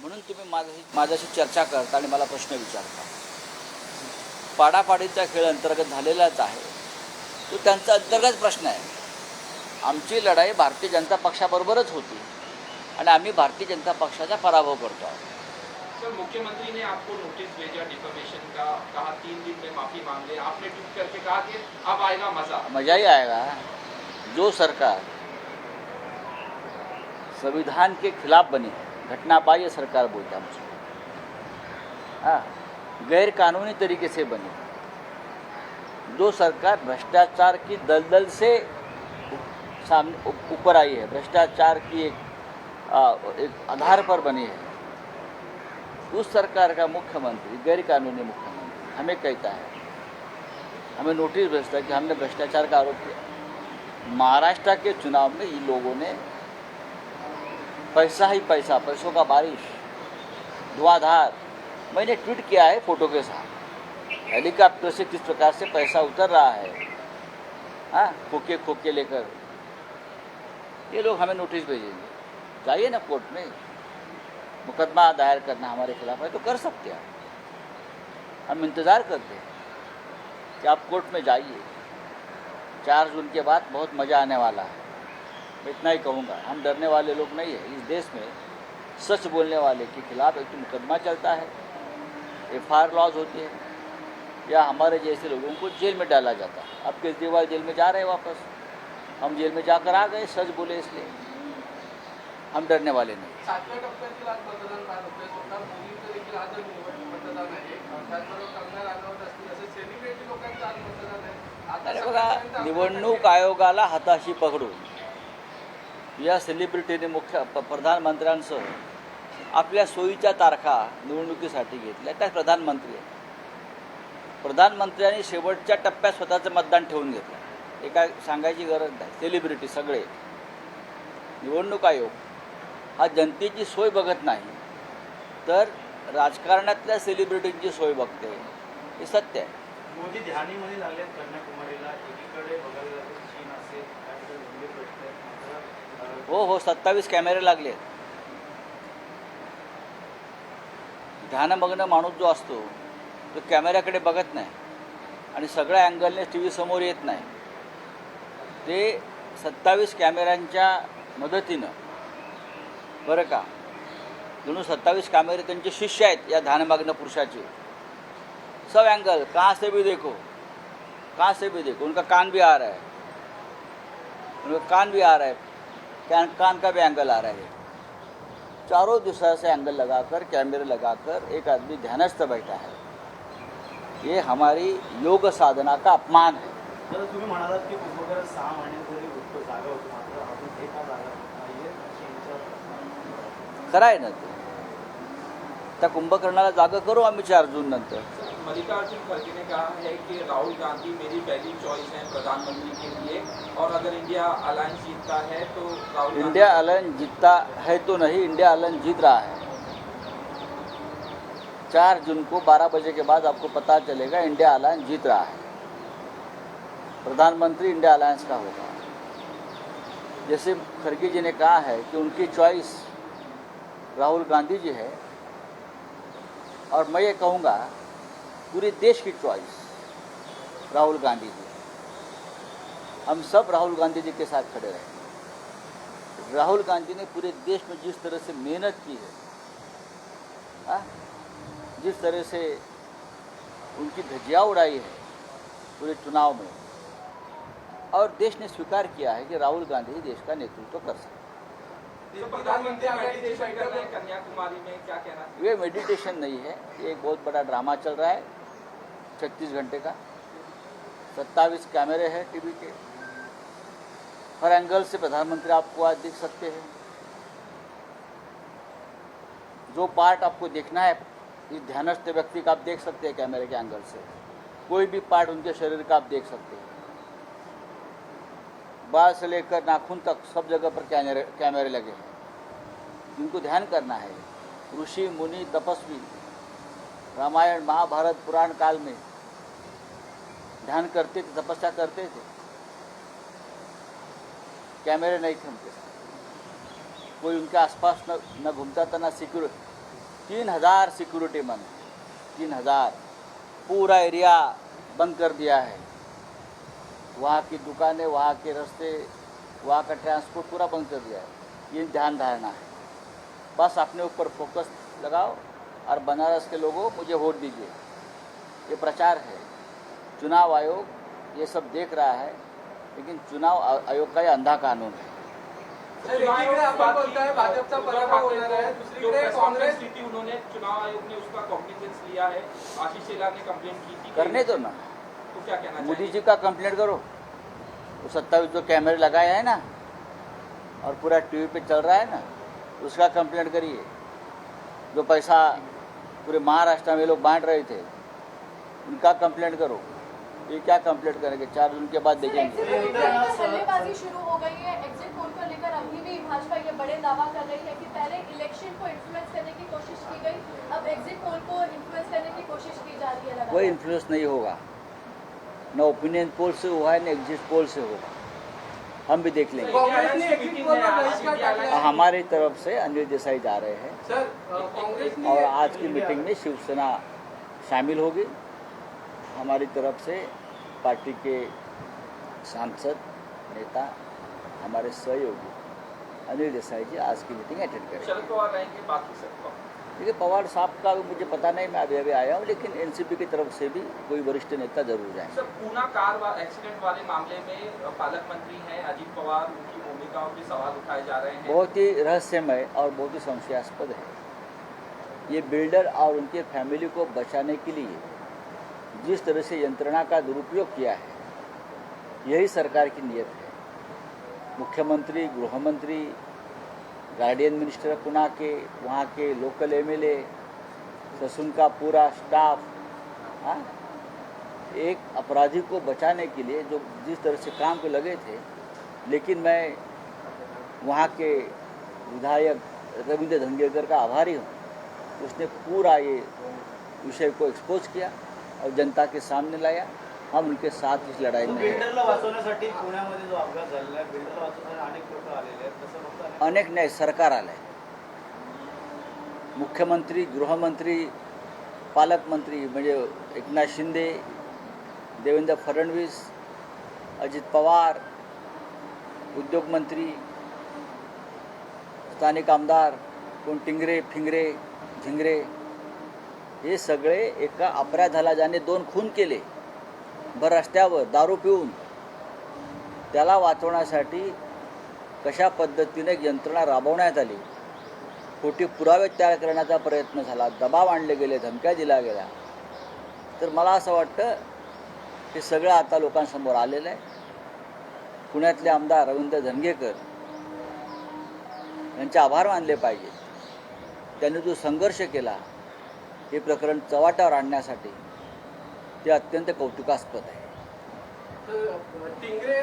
म्हणून तुम्ही माझ्याशी माझ्याशी चर्चा करता आणि मला प्रश्न विचारता. पाडापाडीचा खेळ अंतर्गत झालेलाच आहे. तो त्यांचा अंतर्गत प्रश्न आहे. आमची लढाई भारतीय जनता पक्षाबरोबरच होती आणि आम्ही भारतीय जनता पक्षाचा पराभव करतो आहोत. सर मुख्यमंत्री ने आपको नोटिस भेजा डिफेमेशन का कहा तीन दिन में माफी मांग. ले आपने ट्वीट करके कहा कि अब आएगा मजा. मजा ही आएगा. जो सरकार संविधान के खिलाफ बनी है घटना बाह्य सरकार बोलता हैं हमसे हाँ गैर कानूनी तरीके से बनी। जो सरकार भ्रष्टाचार की दलदल से सामने ऊपर आई है। भ्रष्टाचार की एक, आ, एक आधार पर बनी है। उस सरकार का मुख्यमंत्री गैर कानूनी मुख्यमंत्री हमें कहता है हमें नोटिस भेजता है कि हमने भ्रष्टाचार का आरोप किया। महाराष्ट्र के चुनाव में इन लोगों ने पैसा ही पैसा, पैसों का बारिश धुआंधार मैंने ट्वीट किया है फ़ोटो के साथ। हेलीकॉप्टर से किस प्रकार से पैसा उतर रहा है? हाँ खोके खोके लेकर। ये लोग हमें नोटिस भेजेंगे। जाइए ना कोर्ट में। मुकदमा दायर करना हमारे खिलाफ है तो कर सकते हैं हम इंतज़ार करते हैं कि आप कोर्ट में जाइए। चार जून के बाद बहुत मज़ा आने वाला है। मैं इतना ही कहूँगा हम डरने वाले लोग नहीं है। इस देश में सच बोलने वाले के खिलाफ एक तो मुकदमा चलता है एफ आर लॉज होती है या हमारे जैसे लोगों को जेल में डाला जाता है। अब केजरीवाल जेल में जा रहे हैं वापस? हम जेल में जाकर आ गए सच बोले इसलिए। हम डरने वाले नहीं बघा निवडणूक आयोगाला हाताशी पकडून या सेलिब्रिटीने मुख्य प- प्रधानमंत्र्यांसह आपल्या सोयीच्या तारखा निवडणुकीसाठी घेतल्या. त्या प्रधानमंत्री आहेत. प्रधानमंत्र्यांनी शेवटच्या टप्प्यात स्वतःचं मतदान ठेवून घेतलं. एका सांगायची गरज नाही. सेलिब्रिटी सगळे. निवडणूक आयोग. हा जनतेची सोय बघत नाही तर राजकारणातल्या सेलिब्रिटींची सोय बघते. हे सत्य आहे. मोदी ध्यानीमध्ये लागले कन्याकुमारीला. एकीकडे बघायला लागेल चीन असेल त्यानंतर गंभीर प्रश्न आहेत मात्र अं, हो हो सत्तावीस कॅमेरे लागले. ध्यानमग्न माणूस जो असतो तो कॅमेऱ्याकडे बघत नाही आणि सगळ्या अँगलने टी व्ही समोर येत नाही. ते सत्तावीस कॅमेऱ्यांच्या मदतीनं. बरं का? जणू सत्तावीस कॅमेरे त्यांचे शिष्य आहेत या ध्यानमग्न पुरुषाचे. सब एंगल कहाँ से भी देखो? कहाँ से भी देखो? उनका कान भी आ रहा है. उनका कान भी आ रहा है. कान कान का भी एंगल आ रहा है? चारों दिशा से एंगल लगाकर कैमरे लगाकर एक आदमी ध्यानस्थ बैठा है। ये हमारी योग साधना का अपमान है। तुम्ही म्हणालात की कुंभकर्ण सहा महिन्यांपूर्वी होतो जागा होतो मात्र अजून एका जागा नाहीये अशी यांच्या खरं आहे ना ते? त्या कुंभकर्णाला जागा करू आम्ही चार जून नंतर. मल्लिकार्जुन खड़गे ने कहा है कि राहुल गांधी मेरी पहली चॉइस है प्रधानमंत्री के लिए। और अगर इंडिया अलायंस जीतता है तो राहुल इंडिया अलायंस जीतता है तो नहीं, इंडिया अलायंस जीत रहा है। चार जून को 12 बजे के बाद आपको पता चलेगा इंडिया अलायंस जीत रहा है। प्रधानमंत्री इंडिया अलायंस का होगा। जैसे खड़गे जी ने कहा है कि उनकी चॉइस राहुल गांधी जी है। और मैं ये कहूँगा पूरे देश की चॉइस राहुल गांधी जी हम सब राहुल गांधी जी के साथ खड़े रहे राहुल गांधी ने पूरे देश में जिस तरह से मेहनत की है हाँ? जिस तरह से उनकी धज्जियाँ उड़ाई है पूरे चुनाव में और देश ने स्वीकार किया है कि राहुल गांधी ही देश का नेतृत्व कर सकते तो प्रधानमंत्री मेडिटेशन कर रहे कन्याकुमारी में क्या कहना। ये मेडिटेशन नहीं है ये एक बहुत बड़ा ड्रामा चल रहा है छत्तीस घंटे का। सत्ताईस कैमरे हैं टीवी के। हर एंगल से प्रधानमंत्री आपको आज देख सकते हैं। जो पार्ट आपको देखना है, इस ध्यानस्थ व्यक्ति का आप देख सकते हैं कैमरे के एंगल से। कोई भी पार्ट उनके शरीर का आप देख सकते हैं। बाल से लेकर नाखून तक सब जगह पर कैमरे कैमरे लगे हैं। जिनको ध्यान करना है, ऋषि, मुनि, तपस्वी, रामायण, महाभारत, पुराण काल में ध्यान करते थे, तपस्या करते थे। कैमरे नहीं थे उनके कोई उनके आसपास न न घूमता था, ना सिक्योरिटी तीन हज़ार सिक्योरिटी मन तीन हज़ार। पूरा एरिया बंद कर दिया है। वहाँ की दुकानें, वहाँ के रास्ते, वहाँ का ट्रांसपोर्ट पूरा बंद कर दिया है। ये ध्यान धारणा है। बस अपने ऊपर फोकस लगाओ और बनारस के लोगों मुझे वोट दीजिए। ये प्रचार है। चुनाव आयोग ये सब देख रहा है लेकिन चुनाव आयोग का ये अंधा कानून है। एकीकडे आपण बोलताय भाजपचा पराभव होणार आहे दुसरीकडे काँग्रेस कॉन्फ्रेंस उन्होंने चुनाव आयोग ने उसका कॉग्निजेंस लिया है आशीष शेलार ने कंप्लेंट की थी करने दो ना। तो क्या कहना मोदी जी का कंप्लेंट करो। वो सत्ताईस जो कैमरे लगाए हैं ना और पूरा टीवी पे चल रहा है ना उसका कंप्लेंट करिए। जो पैसा पूरे महाराष्ट्र में लोग बांट रहे थे उनका कंप्लेंट करो। ये क्या कंप्लीट करेंगे? चार जून के बाद देखेंगे। शुरू हो गई है। एग्जिट पोल को लेकर अभी भी भाजपा ये बड़े दावा कर रही है कि पहले इलेक्शन को इन्फ्लुएंस करने की कोशिश की गई अब एग्जिट पोल को इन्फ्लुएंस करने की कोशिश की जा रही है कोई इन्फ्लुएंस नहीं होगा। न ओपिनियन पोल से हुआ है न एग्जिट पोल से होगा। हम भी देख लेंगे. हमारी तरफ़ से अनिल देसाई जा रहे हैं। और आज की मीटिंग में शिवसेना शामिल होगी। हमारी तरफ़ से पार्टी के सांसद नेता हमारे सहयोगी अनिल देसाई जी आज की मीटिंग अटेंड करेंगे। शरद पवार रहेंगे बाकी सब देखिए पवार साहब का भी मुझे पता नहीं मैं अभी अभी आया हूँ लेकिन एनसीपी की तरफ़ से भी कोई वरिष्ठ नेता ज़रूर जाएँगे। सर पूना कार वा, एक्सीडेंट वाले मामले में पालक मंत्री हैं अजीत पवार उनकी भूमिकाओं के सवाल उठाए जा रहे हैं। बहुत ही रहस्यमय और बहुत ही संशयास्पद है। ये बिल्डर और उनके फैमिली को बचाने के लिए जिस तरह से यंत्रणा का दुरुपयोग किया है, यही सरकार की नीयत है। मुख्यमंत्री, गृहमंत्री, गार्डियन मिनिस्टर पुणे के, वहाँ के लोकल एमएलए ससुन का पूरा स्टाफ हाँ एक अपराधी को बचाने के लिए जो जिस तरह से काम को लगे थे, लेकिन मैं वहाँ के विधायक रविंद्र धंगेकर का आभारी हूँ। उसने पूरा ये विषय को एक्सपोज किया। और जनता के सामने लाया। हम उनके साथ इस लड़ाई में अनेक नाही. सरकार आलंय. मुख्यमंत्री गृहमंत्री पालकमंत्री म्हणजे एकनाथ शिंदे देवेंद्र फडणवीस अजित पवार उद्योगमंत्री स्थानिक आमदार कोण टिंगरे फिंगरे झिंगरे हे सगळे एका अपराधाला ज्याने दोन खून केले भर रस्त्यावर दारू पिऊन त्याला वाचवण्यासाठी कशा पद्धतीने यंत्रणा राबवण्यात आली? खोटी पुरावे तयार करण्याचा प्रयत्न झाला दबाव आणले गेले धमक्या दिल्या गेल्या. तर मला असं वाटतं हे सगळं आता लोकांसमोर आलेलं आहे. पुण्यातले आमदार रवींद्र धनगेकर यांचे आभार मानले पाहिजेत. त्यांनी जो संघर्ष केला हे प्रकरण चव्हाटावर आणण्यासाठी ते अत्यंत कौतुकास्पद आहे. टिंगरे